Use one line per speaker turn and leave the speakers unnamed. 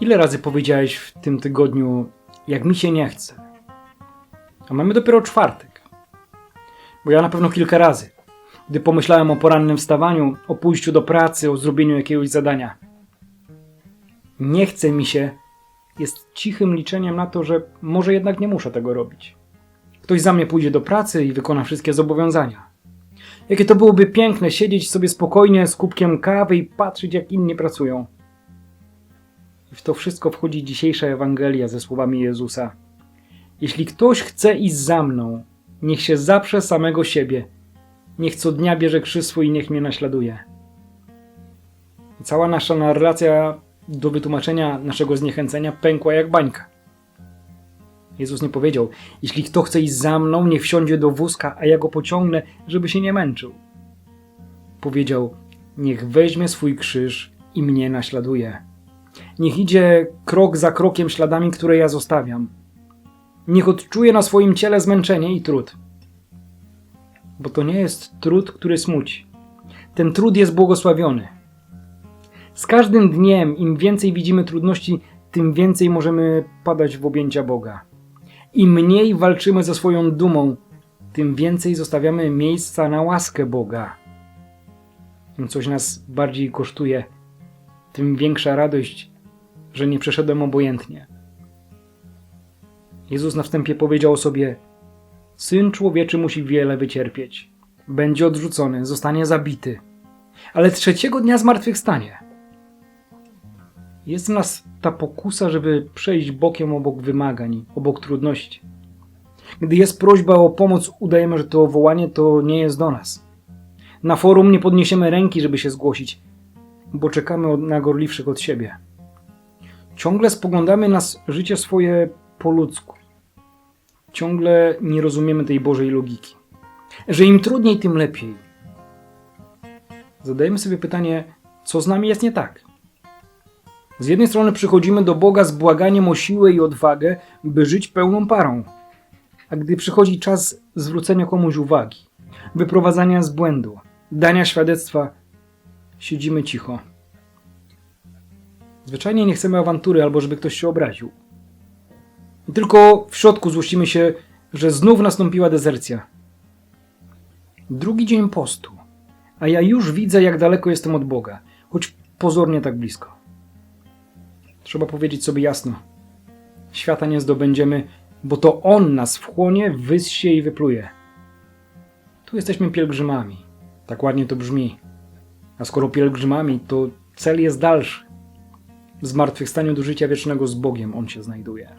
Ile razy powiedziałeś w tym tygodniu, jak mi się nie chce? A mamy dopiero czwartek. Bo ja na pewno kilka razy, gdy pomyślałem o porannym wstawaniu, o pójściu do pracy, o zrobieniu jakiegoś zadania. Nie chce mi się jest cichym liczeniem na to, że może jednak nie muszę tego robić. Ktoś za mnie pójdzie do pracy i wykona wszystkie zobowiązania. Jakie to byłoby piękne siedzieć sobie spokojnie z kubkiem kawy i patrzeć, jak inni pracują. W to wszystko wchodzi dzisiejsza Ewangelia ze słowami Jezusa. Jeśli ktoś chce iść za mną, niech się zaprze samego siebie. Niech co dnia bierze krzyż swój i niech mnie naśladuje. Cała nasza narracja do wytłumaczenia naszego zniechęcenia pękła jak bańka. Jezus nie powiedział: Jeśli kto chce iść za mną, niech wsiądzie do wózka, a ja go pociągnę, żeby się nie męczył. Powiedział: Niech weźmie swój krzyż i mnie naśladuje. Niech idzie krok za krokiem śladami, które ja zostawiam. Niech odczuje na swoim ciele zmęczenie i trud. Bo to nie jest trud, który smuci. Ten trud jest błogosławiony. Z każdym dniem, im więcej widzimy trudności, tym więcej możemy padać w objęcia Boga. Im mniej walczymy ze swoją dumą, tym więcej zostawiamy miejsca na łaskę Boga. Im coś nas bardziej kosztuje, tym większa radość, że nie przeszedłem obojętnie. Jezus na wstępie powiedział sobie: Syn człowieczy musi wiele wycierpieć. Będzie odrzucony, zostanie zabity, ale trzeciego dnia zmartwychwstanie. Jest w nas ta pokusa, żeby przejść bokiem obok wymagań, obok trudności. Gdy jest prośba o pomoc, udajemy, że to wołanie to nie jest do nas. Na forum nie podniesiemy ręki, żeby się zgłosić, bo czekamy na gorliwszych od siebie. Ciągle spoglądamy na życie swoje po ludzku. Ciągle nie rozumiemy tej Bożej logiki. Że im trudniej, tym lepiej. Zadajemy sobie pytanie, co z nami jest nie tak? Z jednej strony przychodzimy do Boga z błaganiem o siłę i odwagę, by żyć pełną parą. A gdy przychodzi czas zwrócenia komuś uwagi, wyprowadzania z błędu, dania świadectwa, siedzimy cicho. Zwyczajnie nie chcemy awantury albo żeby ktoś się obraził. I tylko w środku złościmy się, że znów nastąpiła dezercja. Drugi dzień postu, a ja już widzę, jak daleko jestem od Boga, choć pozornie tak blisko. Trzeba powiedzieć sobie jasno. Świata nie zdobędziemy, bo to On nas wchłonie, wyssie i wypluje. Tu jesteśmy pielgrzymami. Tak ładnie to brzmi. A skoro pielgrzymami, to cel jest dalszy. W zmartwychwstaniu do życia wiecznego z Bogiem On się znajduje.